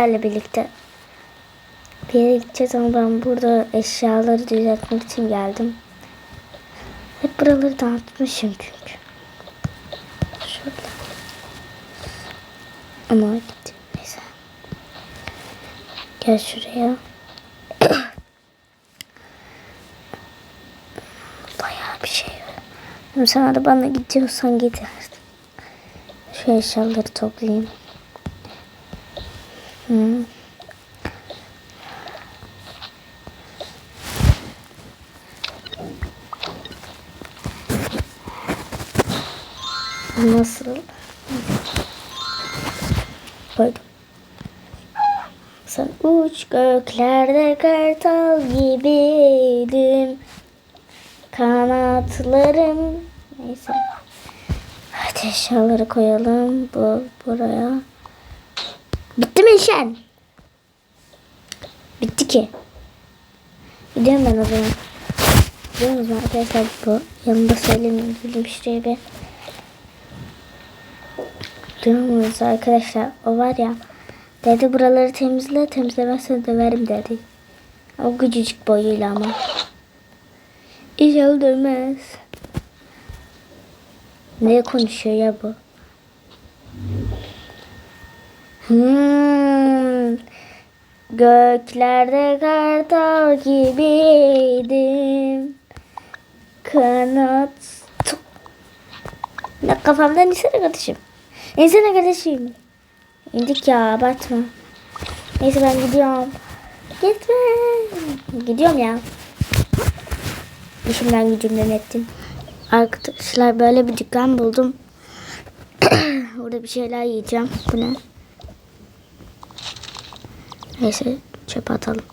Sizlerle birlikte bir yere gideceğiz ama ben burada eşyaları düzeltmek için geldim. Hep buraları dağıtmışım çünkü. Şöyle. Ama gitti. Neyse. Gel şuraya. Bayağı bir şey var. Sen arabanla gidiyorsan git artık. Şu eşyaları toplayayım. Hı. Nasıl? Koydum. Sen uç göklerde kartal gibiydim. Kanatlarım. Neyse. Eşyaları koyalım. Bu buraya. Mi işen? Bitti ki. Gidiyorum ben o zaman. Gidiyorum o zaman arkadaşlar bu. Yanında söylemeyeyim. Bileyim şuraya bir. Duyuyor arkadaşlar? O var ya. Dedi buraları temizle. Temizlemezsen döverim dedi. O küçücük boyuyla ama. İnşallah dövmez. Ne konuşuyor ya bu? Hmm. Göklerde kartal gibiydim. Kanat. Ne kafamdan insene kardeşim. İnsene kardeşim. İndik ya abartma. Neyse ben gidiyorum. Gitme. Gidiyorum ya. İşimden gücümden ettim. Arkadaşlar böyle bir dükkan buldum. Orada bir şeyler yiyeceğim. Bu ne? Neyse çöpe atalım.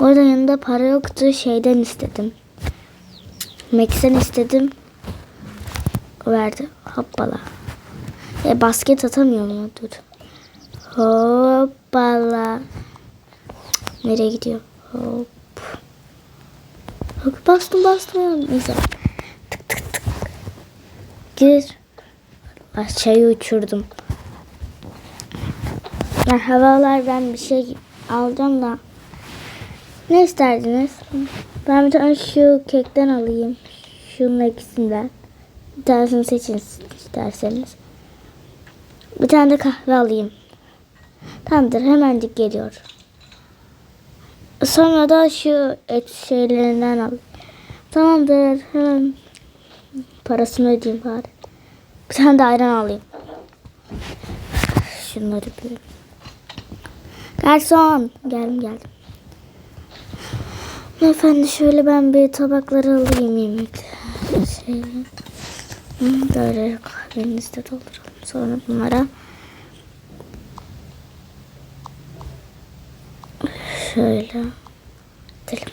Orada yanında para yoktu. Şeyden istedim. Max'ten istedim. Verdi. Hoppala. E basket atamıyor mu? Dur. Hoppala. Nereye gidiyor? Hop. Bak bastım bastım. Neyse. Tık tık tık. Gir. Aşağıya uçurdum. Ya havalar ben bir şey alacağım da. Ne isterdiniz? Ben bir tane şu kekten alayım. Şunun ikisinden. Bir tanesini seçin isterseniz. Bir tane de kahve alayım. Tamamdır hemencik geliyor. Sonra da şu et şeylerinden al. Tamamdır hemen parasını ödeyeyim bari. Bir tane de ayran alayım. Şunları bir. Garson. Geldim geldim. Efendi şöyle ben bir tabakları alayım yemek. Şey. Böyle kahvenizi de dolduralım. Sonra bunlara şöyle edelim.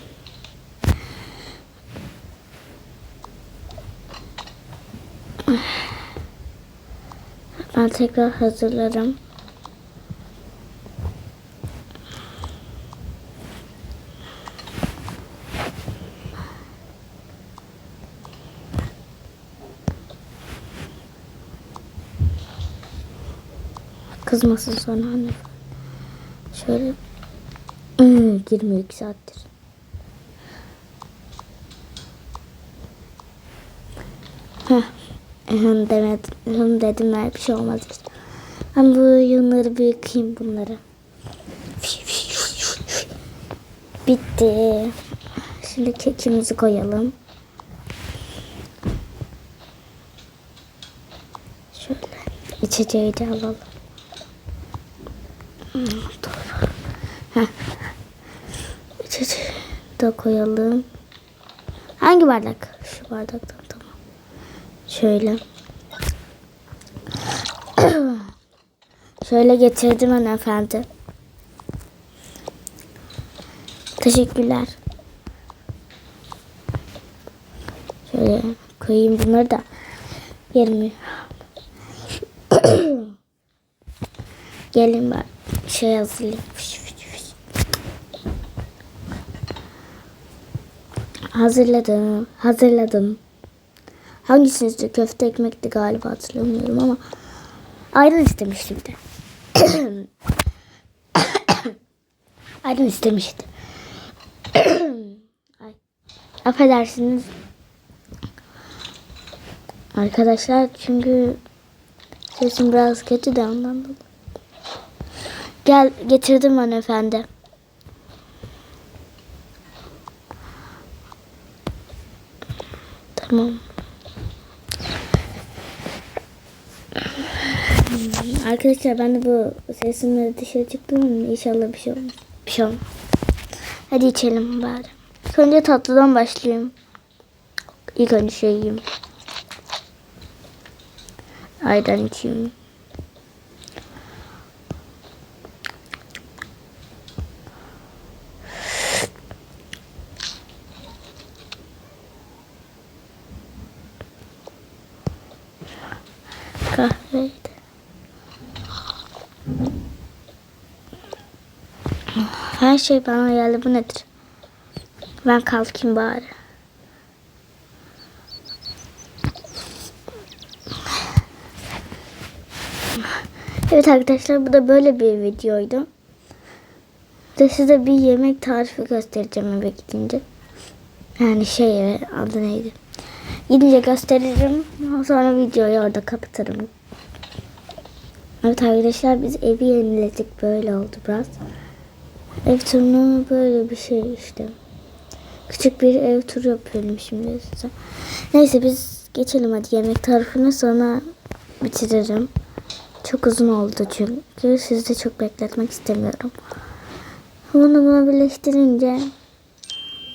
Ben tekrar hazırlarım. Kızmasın sonra anne. Şöyle Hmm, 22 saattir. Heh. Hem demedim, hem dedim ben bir şey olmaz işte. Ben bu yunları bir yıkayayım bunları. Bitti. Şimdi kekimizi koyalım. Şöyle içeceği de alalım. İçeceği de koyalım. Hangi bardak? Şu bardaktan tamam. Şöyle. Şöyle getirdim hanımefendi. Teşekkürler. Şöyle koyayım bunları da. Yerim. Gelin ben şey hazırlayayım. Hazırladım. Hazırladım. Hangisini köfte ekmekti galiba hatırlamıyorum ama ayran istemiştim de. Aydın istemişti. Ay. Affedersiniz. Arkadaşlar çünkü sesim biraz kötü de ondan. Gel getirdim hanımefendi. Tamam. Arkadaşlar ben de bu sesimle dışarı çıktım inşallah bir şey olmaz. Bir şey olmaz. Hadi içelim bari. Önce tatlıdan başlayayım. İlk önce şey yiyeyim. Ayran içeyim. Kahveydi. Her şey bana geldi. Bu nedir? Ben kalkayım bari. Evet arkadaşlar bu da böyle bir videoydu. De size bir yemek tarifi göstereceğim eve gidince. Yani şey adı neydi? Gidince gösteririm. Sonra videoyu orada kapatırım. Evet arkadaşlar biz evi yeniledik. Böyle oldu biraz. Ev turunu böyle bir şey işte. Küçük bir ev turu yapıyorum şimdi size. Neyse biz geçelim hadi yemek tarifini sonra bitiririm. Çok uzun oldu çünkü sizi de çok bekletmek istemiyorum. Bunu buna birleştirince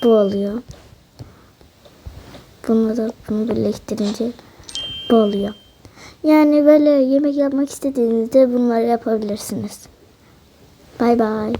bu oluyor. Bunu da bunu birleştirince bu oluyor. Yani böyle yemek yapmak istediğinizde bunları yapabilirsiniz. Bay bay.